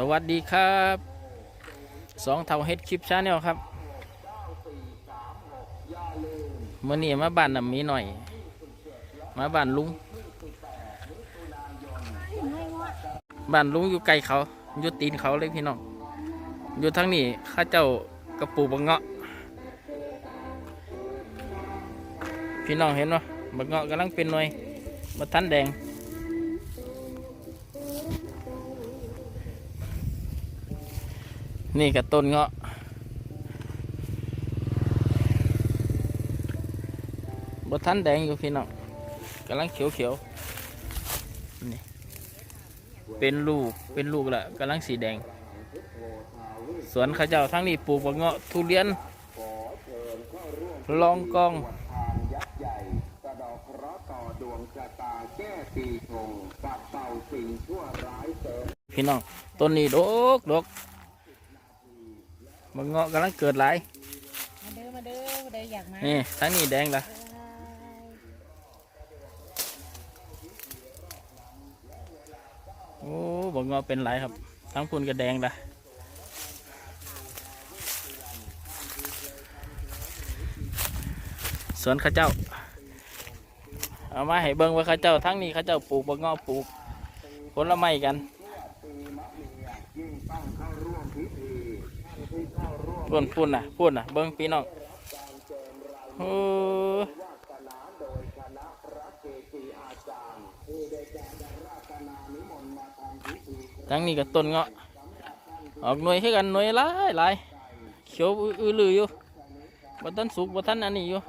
สวัสดีครับสองเท่าเฮ็ดคลิปชาแนลครับมื่อนี้มาบ้านน้ำมีหน่อย มาบ้านลุงบ้านลุงอยู่ไกลเขาอยู่ตีนเขาเลยพี่น้องอยู่ทั้งนี้ข้าเจ้ากระปูบังเงาะ พี่น้องเห็นเนาะบังเงาะกำลังเป็นหน่วยมาทันแดง นี่กับต้นเงาะบทันแดงอยู่พี่น้องกำลังเขียวเขียวนี่เป็นลูกเป็นลูกละกำลังสีแดง สวนข้าเจ้าทั้งนี้ปลูกบักเงาะทุเรียนลองกองพี่น้องต้นนี้ดกดก บักเงาะกำลังเกิดหลายมาเด้อมาเด้อมาเด้ออยากมานี่ทั้งนี้แดงละโอ้บักเงาะเป็นหลายครับ ทั้งพุ่นก็แดงละสวนเข้าเจ้า เอามาให้เบิ่งว่าเข้าเจ้าทั้งนี้เข้าเจ้าปลูกบักเงาะปลูกผลไม้กัน ยิ่งต้องเข้าร่วมพิธีที่เข้าร่วม พูนพูนน่ะพูนน่ะ เบิ้งพี่น้องโอ้ศาสนาโดยคณะพระเกจิอาจารย์ที่ได้แก่ได้ราชนานิมนต์มาทำพิธีทั้งนี้ก็ต้นเงาะ ออกหน่วยให้กันหน่วยหลายหลายเขียวอื้อลืออยู่บ่ทันสุกบ่ทันอันนี้อยู่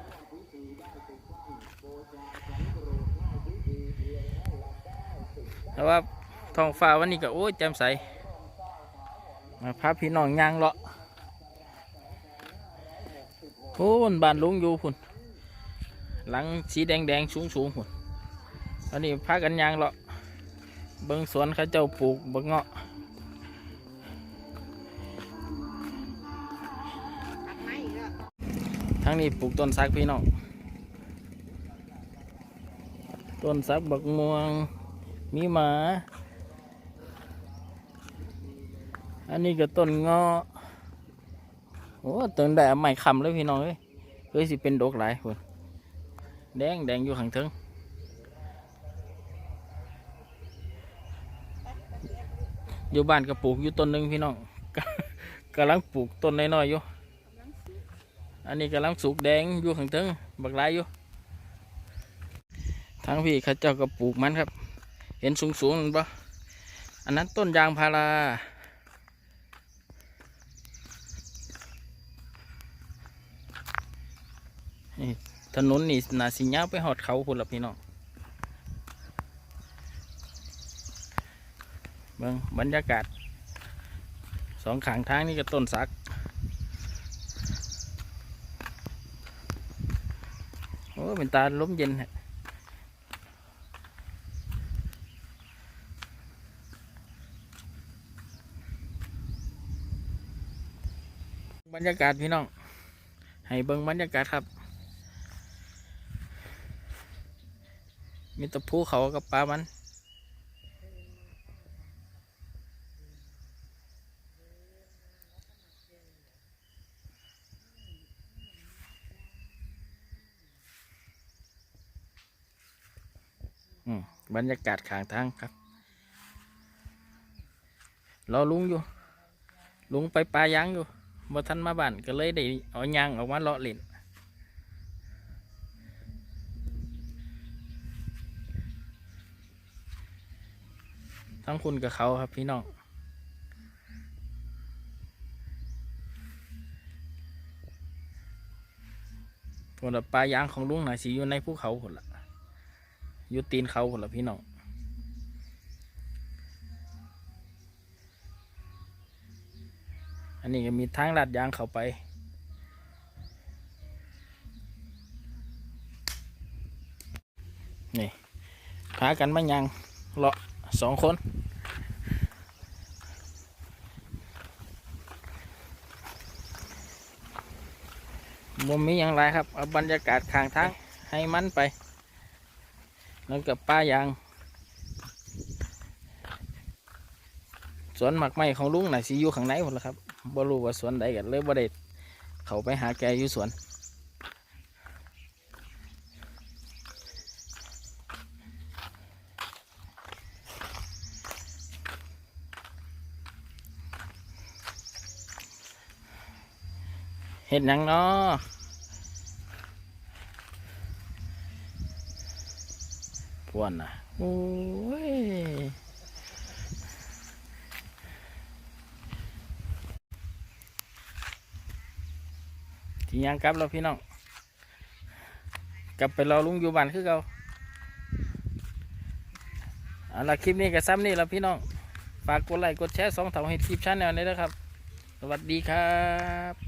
แต่ว่าท้องฟ้าวันนี้ก็โอ้ยแจ่มใสมาพาพี่น้องย่างเลาะ โอ้นบานลุงอยู่พุ่นหลังสีแดงแดงสูงสูงๆพุ่นอันนี้พากันยางเลาะเบิ่งสวนเขาเจ้าปลูกบักเงาะตัดไม้อีกแล้วทั้งนี้ปลูกต้นสักพี่น้องต้นสักบักม่วงมีหมา อันนี้ก็ต้นเงาะ อ้ต้นได้ใหม่คำเลยพี่น้องเอ้ยเคยสิเป็นดอกหลายคนแดงแดงอยู่ข้างเทิงอยู่บ้านก็ปลูกอยู่ต้นหนึ่งพี่น้องกำลังปลูกต้นน้อยๆอยู่อันนี้กำลังสุกแดงอยู่ข้างเทิงบักหลายอยู่ทางพี่เขาเจ้าก็ปลูกมันครับ เห็นสูงสูงๆนั่นปะอันนั้นต้นยางพารา ถนนนี่นาสิยาวไปหอดเขาพุ่นละพี่น้องเบิ่งบรรยากาศสองขางทางนี่ก็ต้นสัก โอ้เป็นตาล้มเย็นฮะบรรยากาศพี่น้อง ให้เบิ่งบรรยากาศครับ มีตะภูเขากับปลามันอืมบรรยากาศขางทางครับรอลุงอยู่ ลุงไปปลายางอยู่บ่ทันมาบ้านก็เลยได้เอายางออกมาเลาะเล่น ทั้งคุณกับเขาครับพี่น้องผลปลายางของลุงน่ะสิอยู่ในภูเขาผลละอยู่ตีนเขาคนละพี่น้องอันนี้ก็มีทางลาดยางเข้าไปนี่พากันมายังเลาะ สองคนมุมมีอย่างไรครับ เอาบรรยากาศข้างทางให้มันไป แล้วกับป้ายาง สวนหมักไม้ของลุงน่ะสิอยู่ข้างในหมดแล้วครับบ่รู้ว่าสวนใดกันเลยบ่ได้เขาไปหาแกอยู่สวน เห็ดหยังเนาะพวนนะโอ้ยที่ยังกลับแล้วพี่น้อง กลับไปรอลุงอยู่บ้านคือเก่าเอาละคลิปนี้ก็ซ้ำนี่แล้วพี่น้อง ฝากกดไลค์กดแชร์สองเถาให้ทีมชาแนลนี้นะครับ สวัสดีครับ